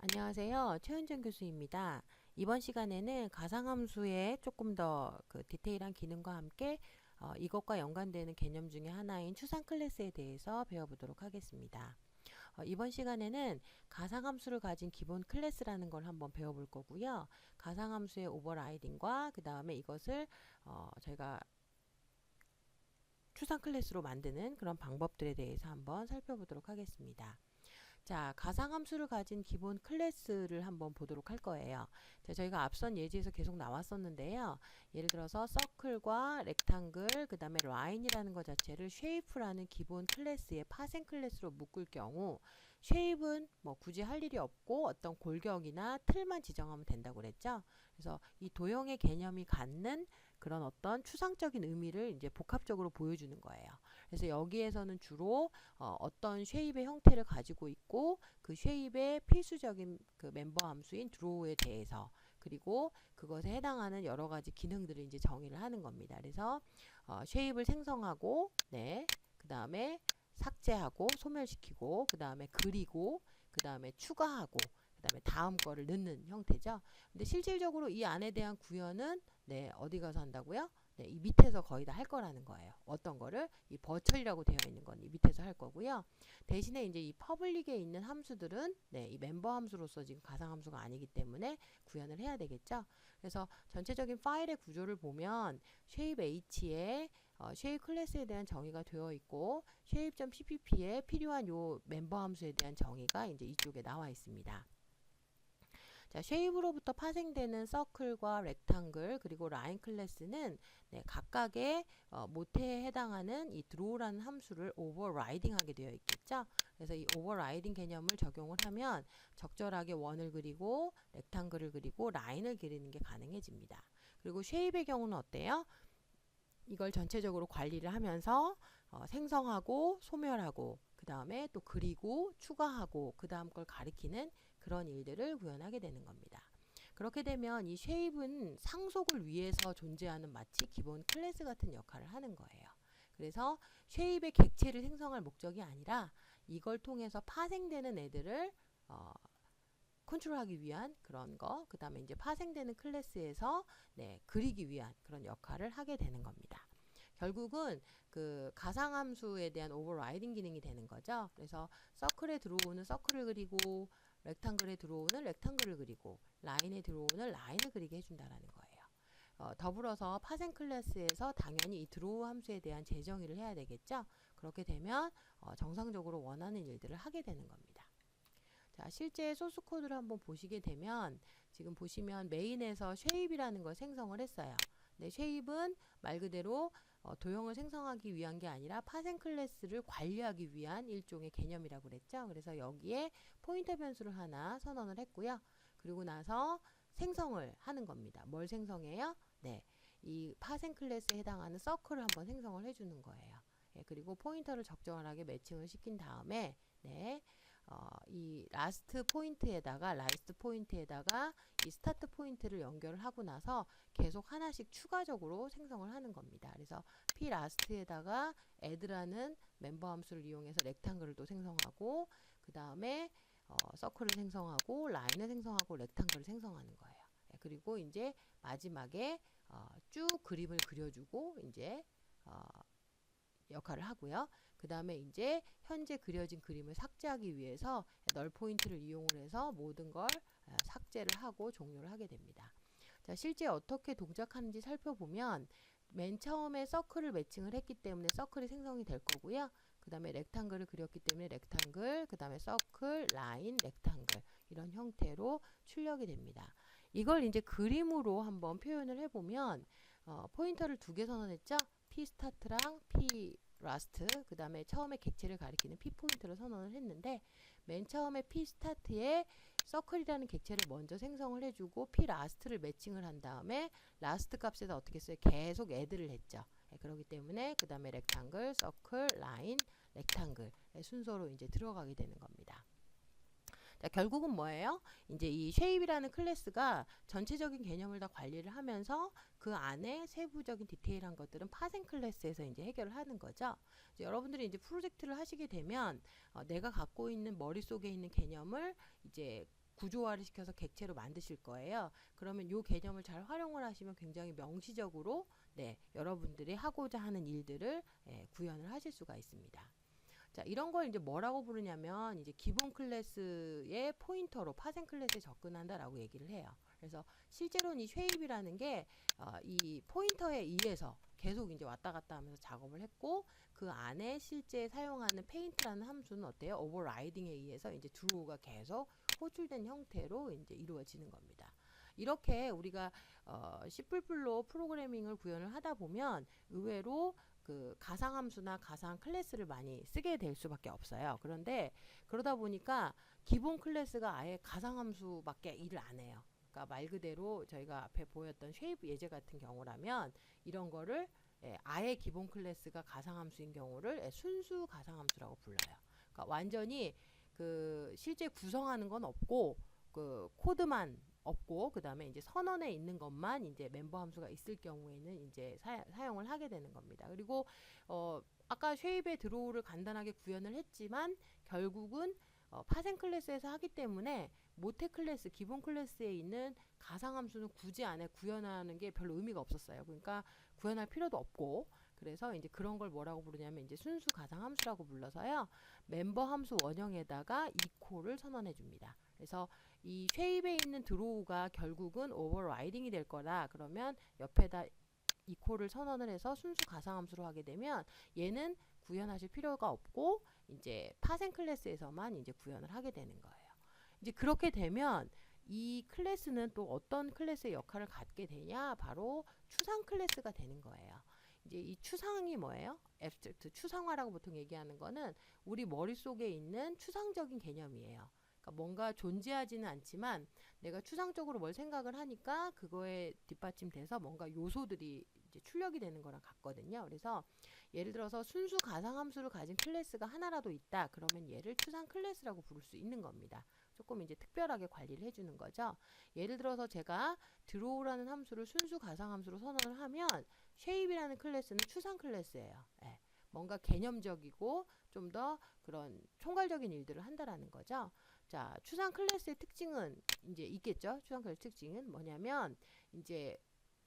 안녕하세요. 최은정 교수입니다. 이번 시간에는 가상함수의 조금 더 그 디테일한 기능과 함께 어, 이것과 연관되는 개념 중에 하나인 추상 클래스에 대해서 배워보도록 하겠습니다. 어, 이번 시간에는 가상함수를 가진 기본 클래스라는 걸 한번 배워볼 거고요. 가상함수의 오버라이딩과 그 다음에 이것을 어, 저희가 추상 클래스로 만드는 그런 방법들에 대해서 한번 살펴보도록 하겠습니다. 자, 가상함수를 가진 기본 클래스를 한번 보도록 할 거예요. 자, 저희가 앞선 예제에서 계속 나왔었는데요. 예를 들어서 서클과 렉탕글, 그 다음에 라인이라는 것 자체를 쉐이프라는 기본 클래스의 파생 클래스로 묶을 경우 쉐입은 뭐 굳이 할 일이 없고 어떤 골격이나 틀만 지정하면 된다고 그랬죠. 그래서 이 도형의 개념이 갖는 그런 어떤 추상적인 의미를 이제 복합적으로 보여주는 거예요. 그래서 여기에서는 주로 어, 어떤 쉐입의 형태를 가지고 있고 그 쉐입의 필수적인 그 멤버 함수인 드로우에 대해서 그리고 그것에 해당하는 여러 가지 기능들을 이제 정의를 하는 겁니다. 그래서 어, 쉐입을 생성하고 네, 그 다음에 삭제하고 소멸시키고 그 다음에 그리고 그 다음에 추가하고 그 다음에 다음 거를 넣는 형태죠. 근데 실질적으로 이 안에 대한 구현은 네, 어디 가서 한다고요? 네, 이 밑에서 거의 다 할 거라는 거예요. 어떤 거를 이 버철이라고 되어 있는 건 이 밑에서 할 거고요. 대신에 이제 이 퍼블릭에 있는 함수들은 네, 이 멤버 함수로서 지금 가상 함수가 아니기 때문에 구현을 해야 되겠죠. 그래서 전체적인 파일의 구조를 보면 shape h에 어, shape 클래스에 대한 정의가 되어 있고 shape.pp에 필요한 요 멤버 함수에 대한 정의가 이제 이쪽에 나와 있습니다. 자, 쉐입으로부터 파생되는 서클과 렉탕글 그리고 라인 클래스는 네, 각각의 어, 모태에 해당하는 이 드로우라는 함수를 오버라이딩하게 되어 있겠죠. 그래서 이 오버라이딩 개념을 적용을 하면 적절하게 원을 그리고 렉탕글을 그리고 라인을 그리는 게 가능해집니다. 그리고 쉐입의 경우는 어때요? 이걸 전체적으로 관리를 하면서 어, 생성하고 소멸하고 그 다음에 또 그리고 추가하고 그 다음 걸 가리키는 그런 일들을 구현하게 되는 겁니다. 그렇게 되면 이 쉐입은 상속을 위해서 존재하는 마치 기본 클래스 같은 역할을 하는 거예요. 그래서 쉐입의 객체를 생성할 목적이 아니라 이걸 통해서 파생되는 애들을 어, 컨트롤하기 위한 그런 거, 그 다음에 이제 파생되는 클래스에서 네, 그리기 위한 그런 역할을 하게 되는 겁니다. 결국은 그 가상함수에 대한 오버라이딩 기능이 되는 거죠. 그래서 서클에 들어오는 서클을 그리고 렉탕글에 들어오는 렉탕글을 그리고 라인에 들어오는 라인을 그리게 해준다라는 거예요. 어, 더불어서 파생 클래스에서 당연히 이 드로우 함수에 대한 재정의를 해야 되겠죠. 그렇게 되면 어, 정상적으로 원하는 일들을 하게 되는 겁니다. 자, 실제 소스 코드를 한번 보시게 되면 지금 보시면 메인에서 쉐입이라는 걸 생성을 했어요. 네, 쉐입은 말 그대로 어, 도형을 생성하기 위한 게 아니라 파생 클래스를 관리하기 위한 일종의 개념이라고 그랬죠. 그래서 여기에 포인터 변수를 하나 선언을 했고요. 그리고 나서 생성을 하는 겁니다. 뭘 생성해요? 네. 이 파생 클래스에 해당하는 서클을 한번 생성을 해주는 거예요. 예, 그리고 포인터를 적절하게 매칭을 시킨 다음에 네. 어, 이 라스트 포인트에다가 라이스트 포인트에다가 이 스타트 포인트를 연결을 하고 나서 계속 하나씩 추가적으로 생성을 하는 겁니다. 그래서 p 라스트에다가 add라는 멤버 함수를 이용해서 렉탕글을 또 생성하고 그 다음에 어, 서클을 생성하고 라인을 생성하고 렉탕글을 생성하는 거예요. 예, 그리고 이제 마지막에 어, 쭉 그림을 그려주고 이제 어, 역할을 하고요. 그 다음에 이제 현재 그려진 그림을 삭제하기 위해서 널 포인트를 이용을 해서 모든 걸 아, 삭제를 하고 종료를 하게 됩니다. 자, 실제 어떻게 동작하는지 살펴보면 맨 처음에 서클을 매칭을 했기 때문에 서클이 생성이 될 거고요. 그 다음에 렉탕글을 그렸기 때문에 렉탕글, 그 다음에 서클, 라인, 렉탕글 이런 형태로 출력이 됩니다. 이걸 이제 그림으로 한번 표현을 해보면 어, 포인터를 두 개 선언했죠? P 스타트랑 P 라스트 그 다음에 처음에 객체를 가리키는 P 포인트를 선언을 했는데 맨 처음에 P 스타트에 서클이라는 객체를 먼저 생성을 해주고 P 라스트를 매칭을 한 다음에 라스트 값에다 어떻게 써요? 계속 애들을 했죠. 네, 그렇기 때문에 그 다음에 렉탕글, 서클, 라인, 렉탕글 순서로 이제 들어가게 되는 겁니다. 자, 결국은 뭐예요? 이제 이 쉐입이라는 클래스가 전체적인 개념을 다 관리를 하면서 그 안에 세부적인 디테일한 것들은 파생 클래스에서 이제 해결을 하는 거죠. 이제 여러분들이 이제 프로젝트를 하시게 되면 어, 내가 갖고 있는 머릿속에 있는 개념을 이제 구조화를 시켜서 객체로 만드실 거예요. 그러면 요 개념을 잘 활용을 하시면 굉장히 명시적으로 네, 여러분들이 하고자 하는 일들을 예, 구현을 하실 수가 있습니다. 자, 이런 걸 이제 뭐라고 부르냐면 이제 기본 클래스의 포인터로 파생 클래스에 접근한다라고 얘기를 해요. 그래서 실제로는 이 쉐입이라는 게 어, 이 포인터에 의해서 계속 이제 왔다 갔다 하면서 작업을 했고 그 안에 실제 사용하는 페인트라는 함수는 어때요? 오버라이딩에 의해서 이제 드로우가 계속 호출된 형태로 이제 이루어지는 겁니다. 이렇게 우리가 어, C++로 프로그래밍을 구현을 하다 보면 의외로 그 가상함수나 가상 클래스를 많이 쓰게 될 수밖에 없어요. 그런데 그러다 보니까 기본 클래스가 아예 가상함수밖에 일을 안 해요. 그러니까 말 그대로 저희가 앞에 보였던 쉐이프 예제 같은 경우라면 이런 거를 예, 아예 기본 클래스가 가상함수인 경우를 예, 순수 가상함수라고 불러요. 그러니까 완전히 그 실제 구성하는 건 없고 그 코드만 없고 그 다음에 이제 선언에 있는 것만 이제 멤버 함수가 있을 경우에는 이제 사, 사용을 하게 되는 겁니다. 그리고 어 아까 쉐입의 드로우를 간단하게 구현을 했지만 결국은 어, 파생 클래스에서 하기 때문에 모태 클래스 기본 클래스에 있는 가상 함수는 굳이 안에 구현하는 게 별로 의미가 없었어요. 그러니까 구현할 필요도 없고 그래서 이제 그런 걸 뭐라고 부르냐면 이제 순수 가상 함수라고 불러서요. 멤버 함수 원형에다가 이코를 선언해 줍니다. 그래서 이 쉐입에 있는 드로우가 결국은 오버라이딩이 될 거라 그러면 옆에다 이코를 선언을 해서 순수 가상함수로 하게 되면 얘는 구현하실 필요가 없고 이제 파생 클래스에서만 이제 구현을 하게 되는 거예요. 이제 그렇게 되면 이 클래스는 또 어떤 클래스의 역할을 갖게 되냐? 바로 추상 클래스가 되는 거예요. 이제 이 추상이 뭐예요? 앱스트랙트 추상화라고 보통 얘기하는 거는 우리 머릿속에 있는 추상적인 개념이에요. 그러니까 뭔가 존재하지는 않지만 내가 추상적으로 뭘 생각을 하니까 그거에 뒷받침돼서 뭔가 요소들이 이제 출력이 되는 거랑 같거든요. 그래서 예를 들어서 순수 가상 함수를 가진 클래스가 하나라도 있다. 그러면 얘를 추상 클래스라고 부를 수 있는 겁니다. 조금 이제 특별하게 관리를 해주는 거죠. 예를 들어서 제가 드로우라는 함수를 순수 가상 함수로 선언을 하면 쉐입이라는 클래스는 추상 클래스예요. 예. 뭔가 개념적이고 좀 더 그런 총괄적인 일들을 한다라는 거죠. 자, 추상 클래스의 특징은 이제 있겠죠. 추상 클래스 특징은 뭐냐면 이제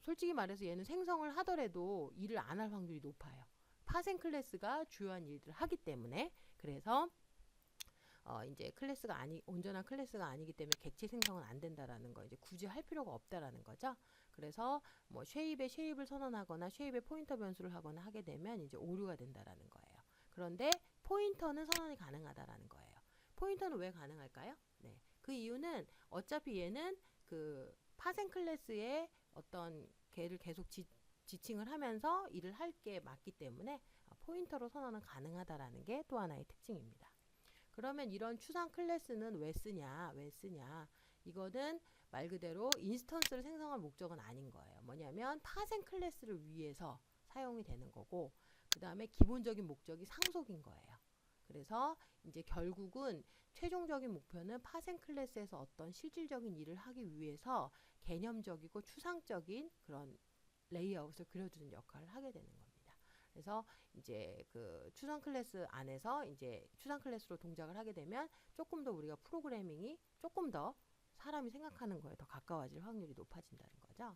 솔직히 말해서 얘는 생성을 하더라도 일을 안 할 확률이 높아요. 파생 클래스가 주요한 일들을 하기 때문에 그래서 어 이제 클래스가 아니 온전한 클래스가 아니기 때문에 객체 생성은 안 된다라는 거 이제 굳이 할 필요가 없다라는 거죠. 그래서 뭐 쉐입에 쉐입을 선언하거나 쉐입에 포인터 변수를 하거나 하게 되면 이제 오류가 된다라는 거예요. 그런데 포인터는 선언이 가능하다라는 거예요. 포인터는 왜 가능할까요? 네. 그 이유는 어차피 얘는 그 파생 클래스의 어떤 걔를 계속 지, 지칭을 하면서 일을 할 게 맞기 때문에 어, 포인터로 선언은 가능하다라는 게 또 하나의 특징입니다. 그러면 이런 추상 클래스는 왜 쓰냐? 왜 쓰냐? 이거는 말 그대로 인스턴스를 생성할 목적은 아닌 거예요. 뭐냐면 파생 클래스를 위해서 사용이 되는 거고 그 다음에 기본적인 목적이 상속인 거예요. 그래서 이제 결국은 최종적인 목표는 파생 클래스에서 어떤 실질적인 일을 하기 위해서 개념적이고 추상적인 그런 레이아웃을 그려주는 역할을 하게 되는 겁니다. 그래서 이제 그 추상 클래스 안에서 이제 추상 클래스로 동작을 하게 되면 조금 더 우리가 프로그래밍이 조금 더 사람이 생각하는 거에 더 가까워질 확률이 높아진다는 거죠.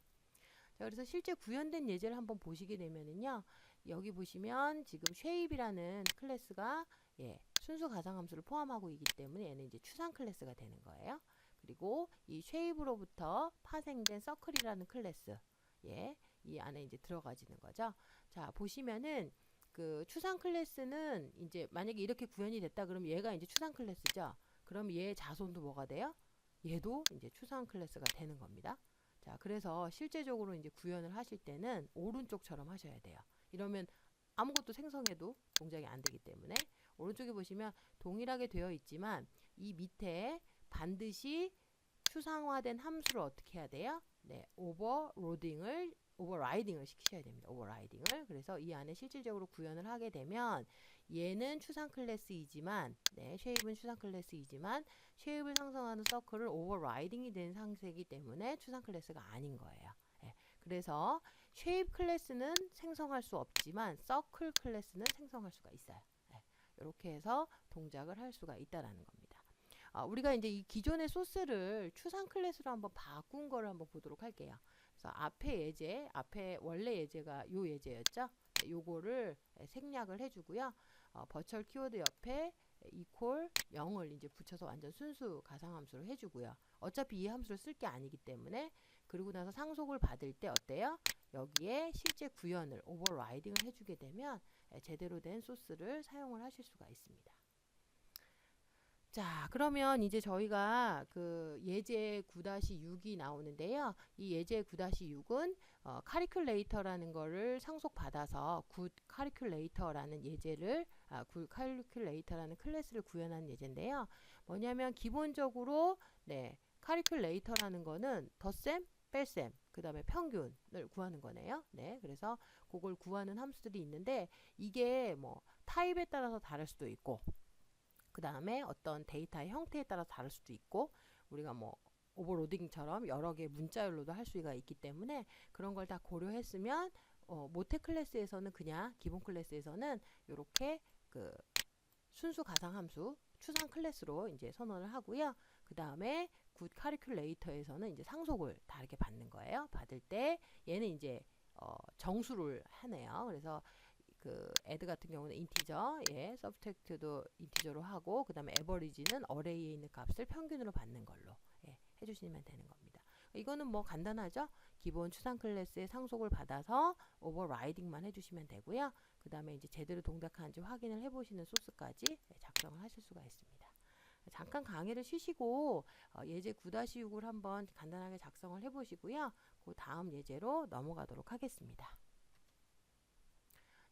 자, 그래서 실제 구현된 예제를 한번 보시게 되면은요. 여기 보시면 지금 쉐입이라는 클래스가 예, 순수 가상함수를 포함하고 있기 때문에 얘는 이제 추상 클래스가 되는 거예요. 그리고 이 쉐입으로부터 파생된 서클이라는 클래스 예, 이 안에 이제 들어가지는 거죠. 자, 보시면은 그 추상 클래스는 이제 만약에 이렇게 구현이 됐다 그러면 얘가 이제 추상 클래스죠. 그럼 얘 자손도 뭐가 돼요? 얘도 이제 추상 클래스가 되는 겁니다. 자, 그래서 실제적으로 이제 구현을 하실 때는 오른쪽처럼 하셔야 돼요. 이러면 아무것도 생성해도 동작이 안 되기 때문에 오른쪽에 보시면 동일하게 되어 있지만 이 밑에 반드시 추상화된 함수를 어떻게 해야 돼요? 네, 오버로딩을 오버라이딩을 시키셔야 됩니다. 오버라이딩을. 그래서 이 안에 실질적으로 구현을 하게 되면 얘는 추상 클래스이지만 네, 쉐입은 추상 클래스이지만 쉐입을 상성하는 서클을 오버라이딩이 된 상태이기 때문에 추상 클래스가 아닌 거예요. 네, 그래서 쉐입 클래스는 생성할 수 없지만 서클 클래스는 생성할 수가 있어요. 이렇게 해서 동작을 할 수가 있다라는 겁니다. 아, 우리가 이제 이 기존의 소스를 추상 클래스로 한번 바꾼 거를 한번 보도록 할게요. 그래서 앞에 예제, 앞에 원래 예제가 요 예제였죠. 네, 요거를 생략을 해주고요. 어, 버추얼 키워드 옆에 이퀄 0을 이제 붙여서 완전 순수 가상함수로 해주고요. 어차피 이 함수를 쓸 게 아니기 때문에 그리고 나서 상속을 받을 때 어때요? 여기에 실제 구현을 오버라이딩을 해주게 되면 예, 제대로 된 소스를 사용을 하실 수가 있습니다. 자, 그러면 이제 저희가 그 예제 9-6이 나오는데요. 이 예제 9-6은 어, 카리큘레이터라는 거를 상속받아서 굿 카리큘레이터라는 예제를 아, 굿 카리큘레이터라는 클래스를 구현한 예제인데요. 뭐냐면 기본적으로 네, 카리큘레이터라는 거는 덧셈, 뺄셈, 그 다음에 평균을 구하는 거네요. 네, 그래서 그걸 구하는 함수들이 있는데 이게 뭐 타입에 따라서 다를 수도 있고 그 다음에 어떤 데이터의 형태에 따라서 다를 수도 있고 우리가 뭐 오버로딩처럼 여러 개의 문자열로도 할 수가 있기 때문에 그런 걸 다 고려했으면 어, 모태 클래스에서는 그냥 기본 클래스에서는 이렇게 그 순수 가상 함수 추상 클래스로 이제 선언을 하고요. 그 다음에 굿 카리큘레이터에서는 이제 상속을 다르게 받는 거예요. 받을 때 얘는 이제 어, 정수를 하네요. 그래서 그 add 같은 경우는 인티저, 예, subtract도 인티저로 하고 그다음에 average는 어레이에 있는 값을 평균으로 받는 걸로 예, 해주시면 되는 겁니다. 이거는 뭐 간단하죠? 기본 추상 클래스의 상속을 받아서 오버라이딩만 해주시면 되고요. 그 다음에 이제 제대로 동작하는지 확인을 해보시는 소스까지 예, 작성을 하실 수가 있습니다. 잠깐 강의를 쉬시고 어, 예제 9-6을 한번 간단하게 작성을 해보시고요. 그 다음 예제로 넘어가도록 하겠습니다.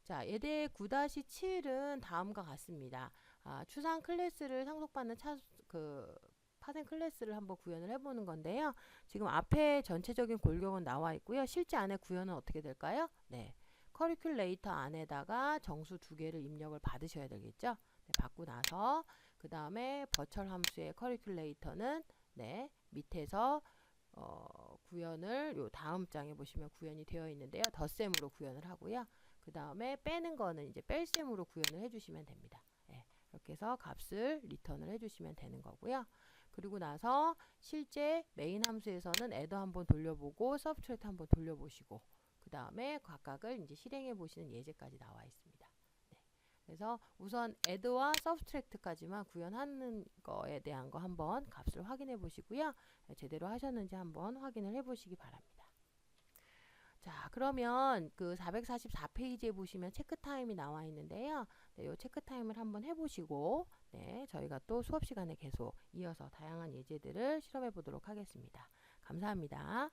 자, 예대 9-7은 다음과 같습니다. 아, 추상 클래스를 상속받는 차, 그 파생 클래스를 한번 구현을 해보는 건데요. 지금 앞에 전체적인 골격은 나와 있고요. 실제 안에 구현은 어떻게 될까요? 네. 커리큘레이터 안에다가 정수 두 개를 입력을 받으셔야 되겠죠. 네, 받고 나서 그 다음에 버철 함수의 커리큘레이터는 네, 밑에서 어, 구현을 요 다음 장에 보시면 구현이 되어 있는데요. 덧셈으로 구현을 하고요. 그 다음에 빼는 거는 이제 뺄셈으로 구현을 해주시면 됩니다. 예, 이렇게 해서 값을 리턴을 해주시면 되는 거고요. 그리고 나서 실제 메인 함수에서는 애더 한번 돌려보고 서브트랙트 한번 돌려보시고 그 다음에 각각을 이제 실행해 보시는 예제까지 나와 있습니다. 네. 그래서 우선 애드와 서브트랙트까지만 구현하는 거에 대한 거 한번 값을 확인해 보시고요. 제대로 하셨는지 한번 확인을 해 보시기 바랍니다. 자, 그러면 그 444페이지에 보시면 체크 타임이 나와 있는데요. 네, 요 체크 타임을 한번 해보시고, 네, 저희가 또 수업 시간에 계속 이어서 다양한 예제들을 실험해 보도록 하겠습니다. 감사합니다.